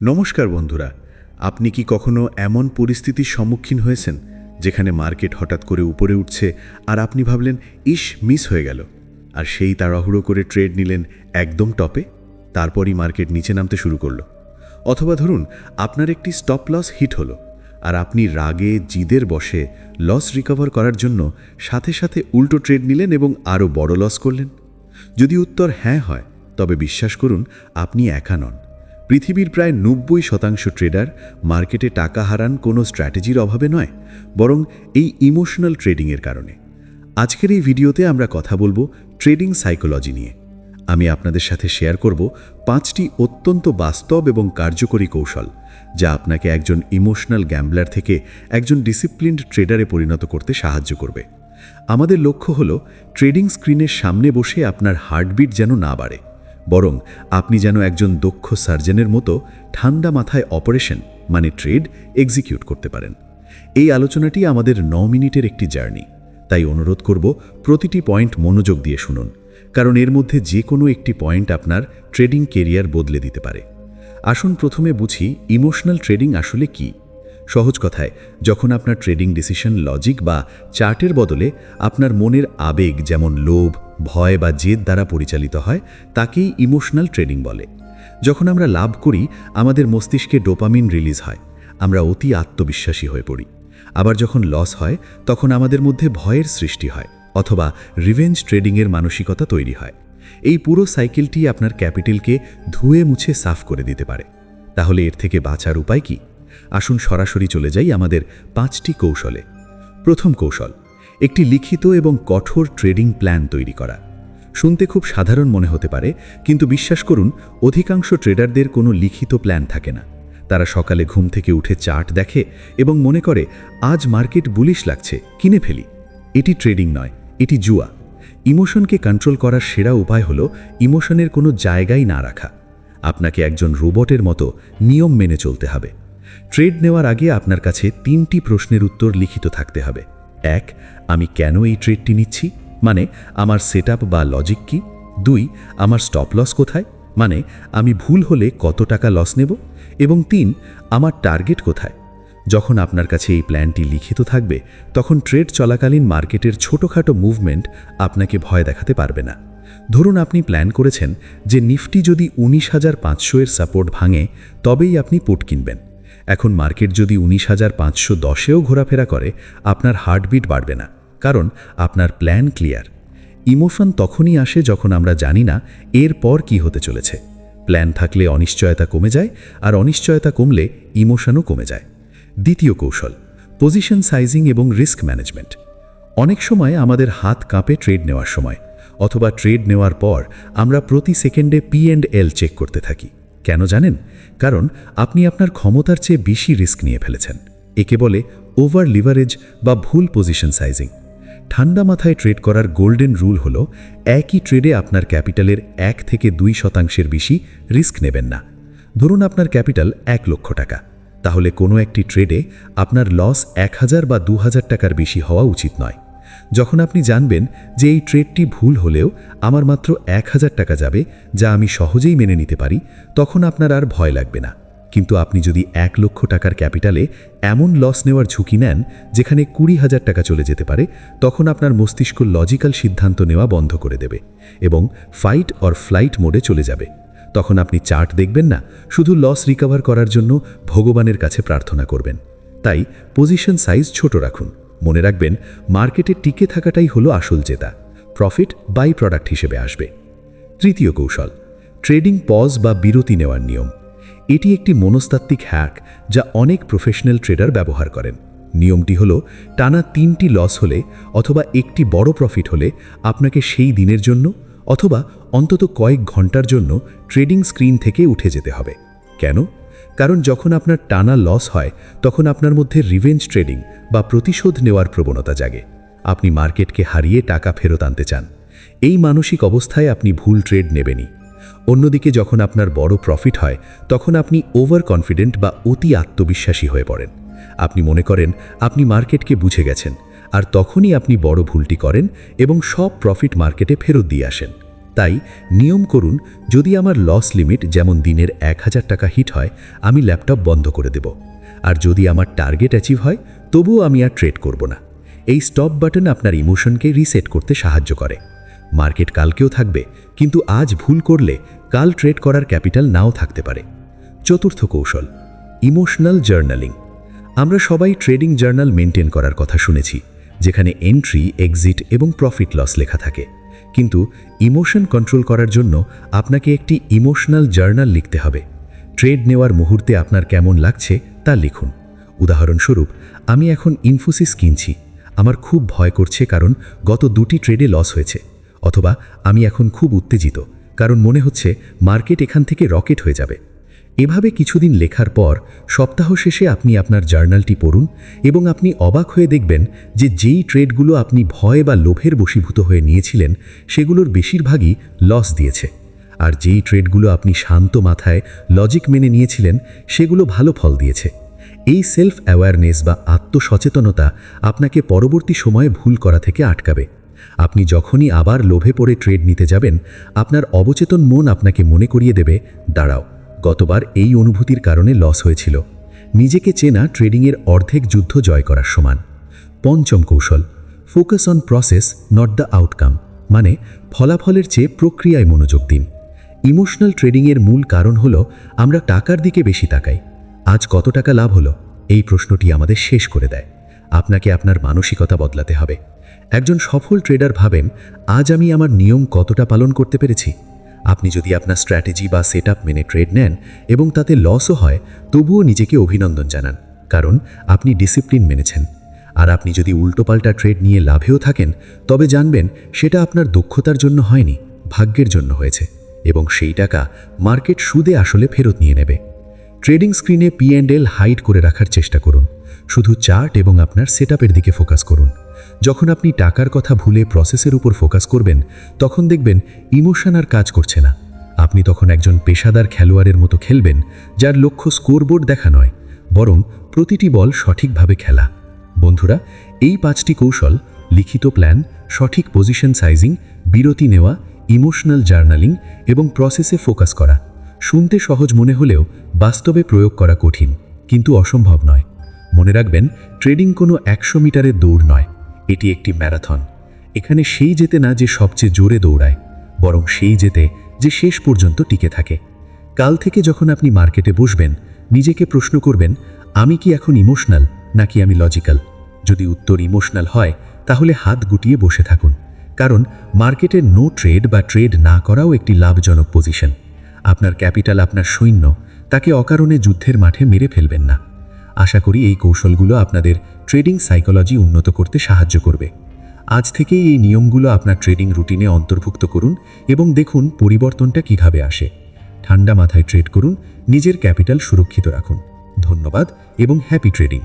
নমস্কার বন্ধুরা, আপনি কি কখনো এমন পরিস্থিতির সম্মুখীন হয়েছেন যেখানে মার্কেট হঠাৎ করে উপরে উঠছে আর আপনি ভাবলেন, ইস, মিস হয়ে গেল আর সেই তাড়াহুড়ো করে ট্রেড নিলেন একদম টপে, তারপরই মার্কেট নিচে নামতে শুরু করল। অথবা ধরুন, আপনার একটি স্টপ লস হিট হলো, আর আপনি রাগে, জিদের বসে লস রিকভার করার জন্য সাথে সাথে উল্টো ট্রেড নিলেন এবং আরও বড় লস করলেন। যদি উত্তর হ্যাঁ হয়, তবে বিশ্বাস করুন, আপনি একা নন। পৃথিবীর প্রায় নব্বই শতাংশ ট্রেডার মার্কেটে টাকা হারান কোনো স্ট্র্যাটেজির অভাবে নয়, বরং এই ইমোশনাল ট্রেডিংয়ের কারণে। আজকের এই ভিডিওতে আমরা কথা বলব ট্রেডিং সাইকোলজি নিয়ে। আমি আপনাদের সাথে শেয়ার করব পাঁচটি অত্যন্ত বাস্তব এবং কার্যকরী কৌশল, যা আপনাকে একজন ইমোশনাল গ্যাম্বলার থেকে একজন ডিসিপ্লিনড ট্রেডারে পরিণত করতে সাহায্য করবে। আমাদের লক্ষ্য হল ট্রেডিং স্ক্রিনের সামনে বসে আপনার হার্টবিট যেন না বাড়ে। বরং আপনি যেন একজন দক্ষ সার্জনের মতো ঠান্ডা মাথায় অপারেশন মানে ট্রেড, এক্সিকিউট করতে পারেন। এই আলোচনাটি আমাদের ন মিনিটের একটি জার্নি। তাই অনুরোধ করব প্রতিটি পয়েন্ট মনোযোগ দিয়ে শুনুন, কারণ এর মধ্যে যে কোনো একটি পয়েন্ট আপনার ট্রেডিং কেরিয়ার বদলে দিতে পারে। আসুন প্রথমে বুঝি ইমোশনাল ট্রেডিং আসলে কি। সহজ কথায়, যখন আপনার ট্রেডিং ডিসিশন লজিক বা চার্টের বদলে আপনার মনের আবেগ যেমন লোভ ভয় বা জেদ দ্বারা পরিচালিত হয়, তাকেই ইমোশনাল ট্রেডিং বলে। যখন আমরা লাভ করি, আমাদের মস্তিষ্কে ডোপামিন রিলিজ হয়, আমরা অতি আত্মবিশ্বাসী হয়ে পড়ি। আবার যখন লস হয়, তখন আমাদের মধ্যে ভয়ের সৃষ্টি হয়, অথবা রিভেঞ্জ ট্রেডিংয়ের মানসিকতা তৈরি হয়। এই পুরো সাইকেলটি আপনার ক্যাপিটালকে ধুয়ে মুছে সাফ করে দিতে পারে। তাহলে এর থেকে বাঁচার উপায় কি? আসুন সরাসরি চলে যাই আমাদের পাঁচটি কৌশলে। প্রথম কৌশল একটি লিখিত এবং কঠোর ট্রেডিং প্ল্যান তৈরি করা। শুনতে খুব সাধারণ মনে হতে পারে, কিন্তু বিশ্বাস করুন, অধিকাংশ ট্রেডারদের কোনো লিখিত প্ল্যান থাকে না। তারা সকালে ঘুম থেকে উঠে চার্ট দেখে এবং মনে করে, আজ মার্কেট বুলিশ লাগছে, কিনে ফেলি। এটি ট্রেডিং নয়, এটি জুয়া। ইমোশনকে কন্ট্রোল করার সেরা উপায় হল ইমোশনের কোনো জায়গাই না রাখা। আপনাকে একজন রোবটের মতো নিয়ম মেনে চলতে হবে। ট্রেড নেওয়ার আগে আপনার কাছে তিনটি প্রশ্নের উত্তর লিখিত থাকতে হবে। এক, আমি কেন এই ট্রেডটি নিচ্ছি? মানে আমার সেট বা লজিক কি? দুই, আমার স্টপ লস কোথায়? মানে আমি ভুল হলে কত টাকা লস নেব? এবং তিন, আমার টার্গেট কোথায়? যখন আপনার কাছে এই প্ল্যানটি লিখিত থাকবে, তখন ট্রেড চলাকালীন মার্কেটের ছোটোখাটো মুভমেন্ট আপনাকে ভয় দেখাতে পারবে না। ধরুন আপনি প্ল্যান করেছেন যে নিফটি যদি উনিশ হাজার পাঁচশো এর সাপোর্ট ভাঙে, তবেই আপনি পুট কিনবেন। এখন মার্কেট যদি উনিশ হাজার পাঁচশো দশেও ঘোরাফেরা করে, আপনার হার্টবিট বাড়বে না, কারণ আপনার প্ল্যান ক্লিয়ার। ইমোশন তখনই আসে যখন আমরা জানি না এরপর কি হতে চলেছে। প্ল্যান থাকলে অনিশ্চয়তা কমে যায়, আর অনিশ্চয়তা কমলে ইমোশনও কমে যায়। দ্বিতীয় কৌশল, পজিশন সাইজিং এবং রিস্ক ম্যানেজমেন্ট। অনেক সময় আমাদের হাত কাঁপে ট্রেড নেওয়ার সময়, অথবা ট্রেড নেওয়ার পর আমরা প্রতি সেকেন্ডে পি অ্যান্ড এল চেক করতে থাকি। কেন জানেন? কারণ আপনি আপনার ক্ষমতার চেয়ে বেশি রিস্ক নিয়ে ফেলেছেন। একে বলে ওভার লিভারেজ বা ভুল পজিশন সাইজিং। ঠান্ডা মাথায় ট্রেড করার গোল্ডেন রুল হল, একই ট্রেডে আপনার ক্যাপিটালের এক থেকে দুই শতাংশের বেশি রিস্ক নেবেন না। ধরুন আপনার ক্যাপিটাল এক লক্ষ টাকা। তাহলে কোনো একটি ট্রেডে আপনার লস এক হাজার বা দু হাজার টাকার বেশি হওয়া উচিত নয়। যখন আপনি জানবেন যে এই ট্রেডটি ভুল হলেও আমার মাত্র এক হাজার টাকা যাবে, যা আমি সহজেই মেনে নিতে পারি, তখন আপনার আর ভয় লাগবে না। কিন্তু আপনি যদি এক লক্ষ টাকার ক্যাপিটালে এমন লস নেওয়ার ঝুঁকি নেন, যেখানে কুড়ি হাজার টাকা চলে যেতে পারে, তখন আপনার মস্তিষ্ক লজিক্যাল সিদ্ধান্ত নেওয়া বন্ধ করে দেবে এবং ফাইট অর ফ্লাইট মোডে চলে যাবে। তখন আপনি চার্ট দেখবেন না, শুধু লস রিকভার করার জন্য ভগবানের কাছে প্রার্থনা করবেন। তাই পজিশন সাইজ ছোট রাখুন। মনে রাখবেন, মার্কেটে টিকে থাকাটাই হলো আসল জেতা। প্রফিট বাই প্রোডাক্ট হিসেবে আসবে। তৃতীয় কৌশল ট্রেডিং পজ বা বিরতি নেওয়ার নিয়ম। এটি একটি মনস্তাত্ত্বিক হ্যাক যা অনেক প্রফেশনাল ট্রেডার ব্যবহার করেন। নিয়মটি হল, টানা তিনটি লস হলে অথবা একটি বড় প্রফিট হলে আপনাকে সেই দিনের জন্য অথবা অন্তত কয়েক ঘণ্টার জন্য ট্রেডিং স্ক্রিন থেকে উঠে যেতে হবে। কেন? কারণ যখন আপনার টানা লস হয়, তখন আপনার মধ্যে রিভেঞ্জ ট্রেডিং বা প্রতিশোধ নেওয়ার প্রবণতা জাগে। আপনি মার্কেটকে হারিয়ে টাকা ফেরত আনতে চান। এই মানসিক অবস্থায় আপনি ভুল ট্রেড নেবেনই। অন্যদিকে যখন আপনার বড় প্রফিট হয়, তখন আপনি ওভার কনফিডেন্ট বা অতি আত্মবিশ্বাসী হয়ে পড়েন। আপনি মনে করেন, আপনি মার্কেটকে বুঝে গেছেন, আর তখনই আপনি বড় ভুলটি করেন এবং সব প্রফিট মার্কেটে ফেরত দিয়ে আসেন। তাই নিয়ম করুন, যদি আমার লস লিমিট যেমন দিনের এক হাজার টাকা হিট হয়, আমি ল্যাপটপ বন্ধ করে দেব। আর যদি আমার টার্গেট অ্যাচিভ হয়, তবুও আমি আর ট্রেড করব না। এই স্টপ বাটন আপনার ইমোশনকে রিসেট করতে সাহায্য করে। মার্কেট কালকেও থাকবে, কিন্তু আজ ভুল করলে কাল ট্রেড করার ক্যাপিটাল নাও থাকতে পারে। চতুর্থ কৌশল ইমোশনাল জার্নালিং আমরা সবাই ট্রেডিং জার্নাল মেনটেন করার কথা শুনেছি, যেখানে এন্ট্রি এক্সিট এবং প্রফিট লস লেখা থাকে। কিন্তু ইমোশন কন্ট্রোল করার জন্য আপনাকে একটি ইমোশনাল জার্নাল লিখতে হবে। ট্রেড নেওয়ার মুহূর্তে আপনার কেমন লাগছে তা লিখুন। উদাহরণস্বরূপ, আমি এখন ইনফোসিস কিনছি। আমার খুব ভয় করছে কারণ গত দুটি ট্রেডে লস হয়েছে। অথবা আমি এখন খুব উত্তেজিত, কারণ মনে হচ্ছে মার্কেট এখান থেকে রকেট হয়ে যাবে। এভাবে কিছুদিন লেখার পর সপ্তাহ শেষে আপনি আপনার জার্নালটি পড়ুন এবং আপনি অবাক হয়ে দেখবেন যে যেই ট্রেডগুলো আপনি ভয় বা লোভের বশীভূত হয়ে নিয়েছিলেন, সেগুলোর বেশিরভাগই লস দিয়েছে। আর যেই ট্রেডগুলো আপনি শান্ত মাথায় লজিক মেনে নিয়েছিলেন, সেগুলো ভালো ফল দিয়েছে। এই সেলফ অ্যাওয়ারনেস বা আত্মসচেতনতা আপনাকে পরবর্তী সময়ে ভুল করা থেকে আটকাবে। আপনি যখনই আবার লোভে পড়ে ট্রেড নিতে যাবেন, আপনার অবচেতন মন আপনাকে মনে করিয়ে দেবে, দাঁড়াও। গতবার এই অনুভূতির কারণে লস হয়েছিল। নিজেকে চেনা ট্রেডিংয়ের অর্ধেক যুদ্ধ জয় করার সমান। পঞ্চম কৌশল focus on process not the outcome মানে ফলাফলের চেয়ে প্রক্রিয়ায় মনোযোগ দিন। ইমোশনাল ট্রেডিংয়ের মূল কারণ হলো, আমরা টাকার দিকে বেশি তাকাই। আজ কত টাকা লাভ হলো? এই প্রশ্নটি আমাদের শেষ করে দেয়। আপনাকে আপনার মানসিকতা বদলাতে হবে। একজন সফল ট্রেডার ভাবেন, আজ আমি আমার নিয়ম কতটা পালন করতে পেরেছি? আপনি যদি আপনার স্ট্র্যাটেজি বা সেট মেনে ট্রেড নেন এবং তাতে লসও হয়, তবুও নিজেকে অভিনন্দন জানান, কারণ আপনি ডিসিপ্লিন মেনেছেন। আর আপনি যদি উল্টোপাল্টা ট্রেড নিয়ে লাভেও থাকেন, তবে জানবেন সেটা আপনার দক্ষতার জন্য হয়নি, ভাগ্যের জন্য হয়েছে, এবং সেই টাকা মার্কেট সুদে আসলে ফেরত নিয়ে নেবে। ট্রেডিং স্ক্রিনে পি অ্যান্ড এল হাইড করে রাখার চেষ্টা করুন, শুধু চার্ট এবং আপনার সেটআপের দিকে ফোকাস করুন। যখন আপনি টাকার কথা ভুলে প্রসেসের উপর ফোকাস করবেন, তখন দেখবেন ইমোশন আর কাজ করছে না। আপনি তখন একজন পেশাদার খেলোয়াড়ের মতো খেলবেন, যার লক্ষ্য স্কোরবোর্ড দেখা নয়, বরং প্রতিটি বল সঠিকভাবে খেলা। বন্ধুরা, এই পাঁচটি কৌশল, লিখিত প্ল্যান সঠিক পজিশন সাইজিং বিরতি নেওয়া ইমোশনাল জার্নালিং এবং প্রসেসে ফোকাস করা, শুনতে সহজ মনে হলেও বাস্তবে প্রয়োগ করা কঠিন, কিন্তু অসম্ভব নয়। মনে রাখবেন ট্রেডিং কোনো একশো মিটারের দৌড় নয়। এটি একটি ম্যারাথন। এখানে সেই যেতে না যে সবচেয়ে জোরে দৌড়ায়, বরং সেই যেতে যে শেষ পর্যন্ত টিকে থাকে। কাল থেকে যখন আপনি মার্কেটে বসবেন, নিজেকে প্রশ্ন করবেন, আমি কি এখন ইমোশনাল, নাকি আমি লজিক্যাল? যদি উত্তর ইমোশনাল হয়, তাহলে হাত গুটিয়ে বসে থাকুন। কারণ মার্কেটে নো ট্রেড বা ট্রেড না করাও একটি লাভজনক পজিশন। আপনার ক্যাপিটাল আপনার সৈন্য, তাকে অকারণে যুদ্ধের মাঠে মেরে ফেলবেন না। আশা করি এই কৌশলগুলো আপনাদের ট্রেডিং সাইকোলজি উন্নত করতে সাহায্য করবে। আজ থেকেই এই নিয়মগুলো আপনার ট্রেডিং রুটিনে অন্তর্ভুক্ত করুন এবং দেখুন পরিবর্তনটা কীভাবে আসে। ঠান্ডা মাথায় ট্রেড করুন, নিজের ক্যাপিটাল সুরক্ষিত রাখুন। ধন্যবাদ এবং হ্যাপি ট্রেডিং।